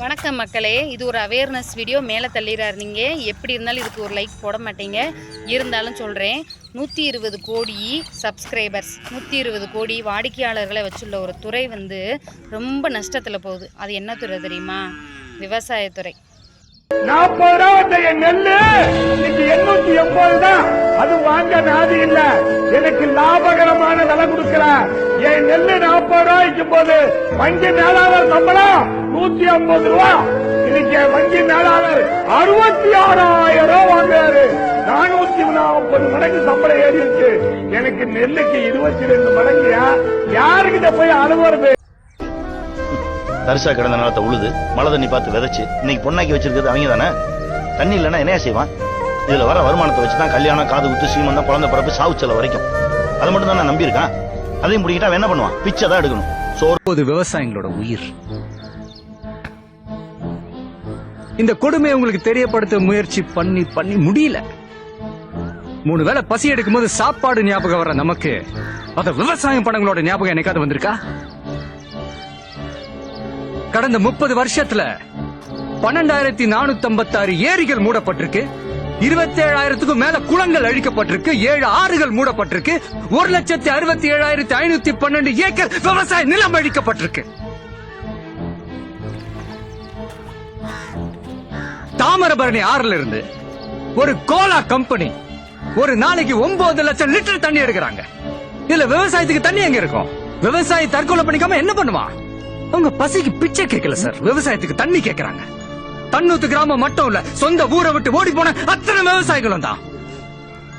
வணக்கம் மக்களே. இது ஒரு அவேர்னஸ் வீடியோ மேலே தள்ளிடுறாரு நீங்கள் எப்படி இருந்தாலும் இதுக்கு ஒரு லைக் போட மாட்டீங்க. இருந்தாலும் சொல்கிறேன் நூற்றி இருபது கோடி சப்ஸ்கிரைபர்ஸ் நூற்றி இருபது கோடி வாடிக்கையாளர்களை வச்சுள்ள ஒரு துறை வந்து ரொம்ப நஷ்டத்தில் போகுது. அது என்ன துறை தெரியுமா? விவசாயத்துறை நாற்பது தான். அது வாங்க நாதி இல்லை. எனக்கு லாபகரமான விலை கொடுக்கல. என் நெல்லு நாற்பது ரூபாய் விற்கும் போது வங்கி மேலாளர் சம்பளம் நூத்தி ஐம்பது ரூபா. இன்னைக்கு வங்கி மேலாளர் அறுபத்தி ஆறாயிரம் ரூபாய் வாங்குறாரு. நானூத்தி நாற்பது மடங்கு சம்பளம் ஏறி இருக்கு எனக்கு நெல்லுக்கு இருபத்தி ரெண்டு மடங்கு யாருக்கிட்ட போய் அலுவலது தரிசா கிடந்த நிலத்தை உழுது மழை தண்ணி பார்த்து விதைச்சு இன்னைக்கு பொண்ணாக்கி வச்சிருக்கிறது அவங்க தானே? தண்ணி இல்லைன்னா என்ன செய்வான்? இதுல வர வருமானத்தை வச்சு தான் கல்யாணம் காது குத்து சீமந்தம் குழந்தை பிறப்பு சாவு செலவு வரைக்கும். அது மட்டும் தான் நான் நம்பியிருக்கேன்? அதையும் என்ன பண்ணுவான்? பிச்சை தான் எடுக்கணும். சோறு. விவசாயிகளோட உயிர். இந்த கொடுமையை உங்களுக்கு தெரியப்படுத்த முயற்சி பண்ணி பண்ணி முடியல. மூணு வேளை பசி எடுக்கும் போது சாப்பாடு ஞாபகம் வர நமக்கு. அத விவசாயம் பணங்களோட ஞாபகம் என்னைக்காவது வந்திருக்கா? கடந்த முப்பது வருஷத்துல பன்னெண்டாயிரத்தி நானூத்தி ஐம்பத்தி ஆறு ஏரிகள் மூடப்பட்டிருக்கு. இருபத்தேழாயிரத்துக்கும் மேல குளங்கள் அழிக்கப்பட்டிருக்கு ஏழு ஆறுகள் மூடப்பட்டிருக்கு ஒரு லட்சத்தி அறுபத்தி ஏழாயிரத்தி ஐநூத்தி பன்னெண்டு ஏக்கர் விவசாய நிலம் அழிக்கப்பட்டிருக்கு. தாமிரபரணி ஆறுல இருந்து ஒரு கோலா கம்பெனி ஒரு நாளைக்கு ஒன்பது லட்சம் லிட்டர் தண்ணி எடுக்கிறாங்க. இதுல விவசாயத்துக்கு தண்ணி எங்க இருக்கும்? விவசாயி தற்கொலை பண்ணிக்காம என்ன பண்ணுவான்? அவங்க பசிக்கு பிச்சை கேட்கல சார். விவசாயத்துக்கு தண்ணி கேட்கறாங்க. தன்னூத்து கிராமம் மட்டும் இல்ல சொந்த ஊரை விட்டு ஓடி போன அத்தனை விவசாயிகளும் தான்.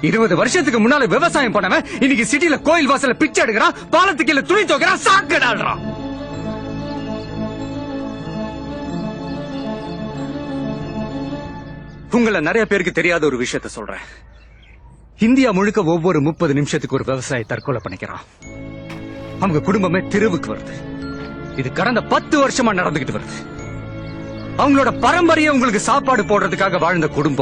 இருபது வருஷத்துக்கு முன்னால விவசாயம் பண்ணவன் இன்னைக்கு சிட்டில கோயில் வாசல பிச்சை எடுக்கிறான் பாலத்துக்கு கீழே துணி துவைக்கிறான் சாக்கடாடுறான் உங்களை நிறைய பேருக்கு தெரியாத ஒரு விஷயத்த சொல்றேன். இந்தியா முழுக்க ஒவ்வொரு முப்பது நிமிஷத்துக்கு ஒரு விவசாயி தற்கொலை பண்ணிக்கிறான். அவங்க குடும்பமே தெருவுக்கு வருது. இது கடந்த பத்து வருஷமா நடந்துகிட்டு வருது. அவங்களோட பரம்பரையை உங்களுக்கு சாப்பாடு போடுறதுக்காக வாழ்ந்த குடும்பம்.